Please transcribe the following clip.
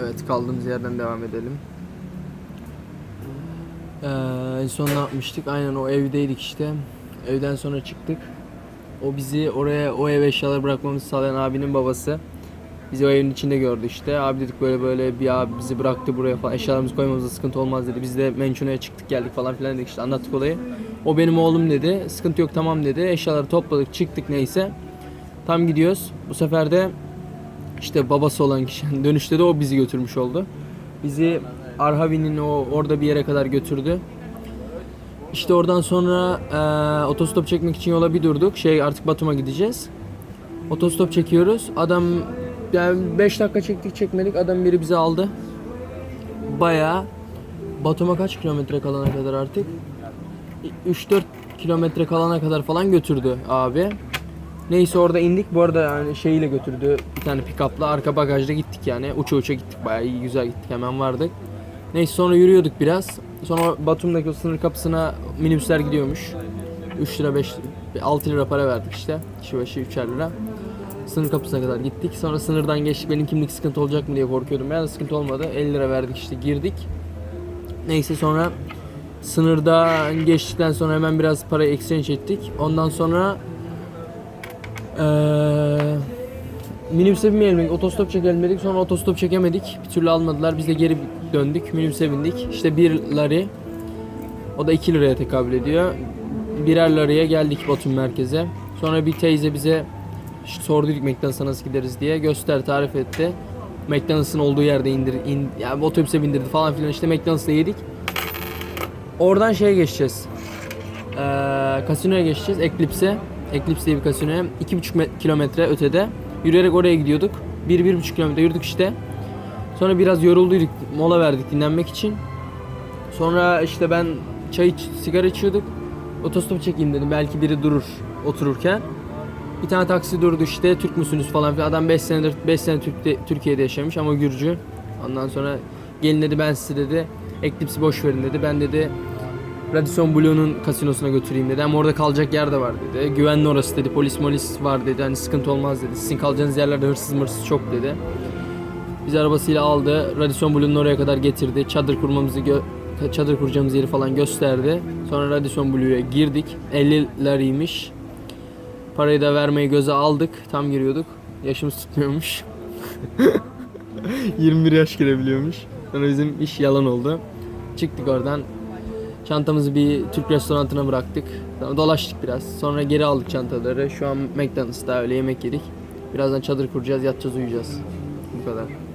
Evet kaldığımız yerden devam edelim. Ee, en son ne yapmıştık? Aynen o evdeydik işte. Evden sonra çıktık. O bizi oraya o eve eşyaları bırakmamızı sağlayan abinin babası. Bizi o evin içinde gördü işte. Abi dedik böyle böyle bir abi bizi bıraktı buraya falan. Eşyalarımızı koymamızda sıkıntı olmaz dedi. Biz de Mençune'ye çıktık geldik falan filan dedik işte anlattık olayı. O benim oğlum dedi. Sıkıntı yok tamam dedi. Eşyaları topladık çıktık neyse. Tam gidiyoruz. Bu sefer de işte babası olan kişi dönüşte de o bizi götürmüş oldu. Bizi Arhavi'nin o orada bir yere kadar götürdü. İşte oradan sonra eee, otostop çekmek için yola bir durduk. Şey artık Batum'a gideceğiz. Otostop çekiyoruz. Adam yani 5 dakika çektik çekmedik. Adam biri bizi aldı. Bayağı Batum'a kaç kilometre kalana kadar artık? 3-4 kilometre kalana kadar falan götürdü abi. Neyse orada indik. Bu arada yani şeyiyle götürdü. Bir tane pick-up'la arka bagajda gittik yani. Uça uça gittik. Bayağı iyi güzel gittik. Hemen vardık. Neyse sonra yürüyorduk biraz. Sonra Batum'daki o sınır kapısına minibüsler gidiyormuş. 3 lira 5 6 lira para verdik işte. Kişi başı 3'er lira. Sınır kapısına kadar gittik. Sonra sınırdan geçtik. Benim kimlik sıkıntı olacak mı diye korkuyordum. Yani sıkıntı olmadı. 50 lira verdik işte girdik. Neyse sonra sınırdan geçtikten sonra hemen biraz para exchange ettik. Ondan sonra eee minibüse binmeyelim dedik. Otostop çekelim dedik. Sonra otostop çekemedik. Bir türlü almadılar. Biz de geri döndük. Minibüse bindik. İşte bir lari. O da 2 liraya tekabül ediyor. Birer liraya geldik Batum merkeze. Sonra bir teyze bize işte sorduk McDonald's'a nasıl gideriz diye göster tarif etti. McDonald's'ın olduğu yerde indir, in, yani otobüse bindirdi falan filan işte McDonald's'ta yedik. Oradan şeye geçeceğiz. Ee, kasinoya geçeceğiz. Eclipse'e. Eclipse diye bir kasinoya. 2,5 me- kilometre ötede. Yürüyerek oraya gidiyorduk. 1-1,5 kilometre yürüdük işte. Sonra biraz yorulduyduk. Mola verdik dinlenmek için. Sonra işte ben çay sigara içiyorduk. Otostop çekeyim dedim. Belki biri durur otururken. Bir tane taksi durdu işte. Türk müsünüz falan filan. Adam 5 senedir 5 sene Türk'te, Türkiye'de yaşamış ama Gürcü. Ondan sonra gelin dedi ben size dedi Eclipse'i boş verin dedi. Ben dedi Radisson Blue'nun kasinosuna götüreyim dedi. Ama orada kalacak yer de var dedi. Güvenli orası dedi. Polis molis var dedi. Hani sıkıntı olmaz dedi. Sizin kalacağınız yerlerde hırsız mırsız çok dedi. Bizi arabasıyla aldı. Radisson Blue'nun oraya kadar getirdi. Çadır kurmamızı çadır kuracağımız yeri falan gösterdi. Sonra Radisson Blue'ya girdik. 50 lariymiş. Parayı da vermeyi göze aldık. Tam giriyorduk. Yaşımız tutmuyormuş. 21 yaş girebiliyormuş. Sonra bizim iş yalan oldu. Çıktık oradan. Çantamızı bir Türk restoranına bıraktık. Dolaştık biraz. Sonra geri aldık çantaları. Şu an McDonald's'ta öyle yemek yedik. Birazdan çadır kuracağız, yatacağız, uyuyacağız. Bu kadar.